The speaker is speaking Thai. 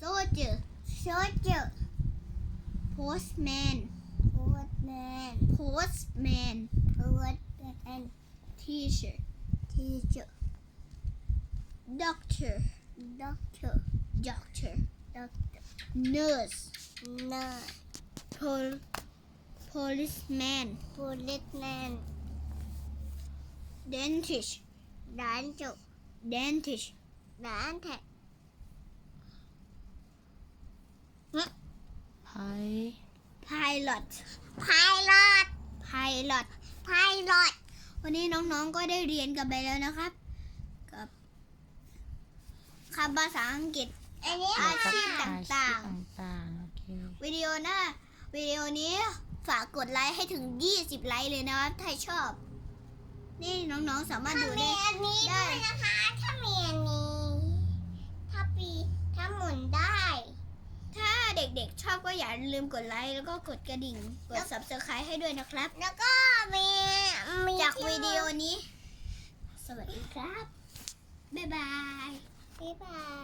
soldier, soldier, postman, postman, postman, postman, teacher, teacher, doctor, doctor, doctor, doctor, nurse, nurse, pol, policeman, policeman, dentist, dentist, dentist, dentist. Pilot พายลอด pilot พายลอดวันนี้น้องๆก็ได้เรียนกันไปแล้วนะครับ กับคำภาษาอังกฤษอันนี้อาชีพค่ะต่างๆอาชีพต่างๆโอเควิดีโอหน้าวิดีโอนี้ฝากกดไลค์ให้ถึง 20 ไลค์เลยนะครับ ถ้าชอบ นี่น้องๆสามารถถ้าดูมีได้อันนี้ได้ด้วยนะคะ ถ้ามีอันนี้ ถ้าปีถ้าหมุนได้ ถ้า เด็กๆ ชอบก็อย่าลืมกดไลค์แล้วก็กดกระดิ่ง กด subscribe ให้ด้วยนะครับ แล้วก็มีมีจากที่วิดีโอนี้ สวัสดีครับ บ๊ายบาย บ๊ายบาย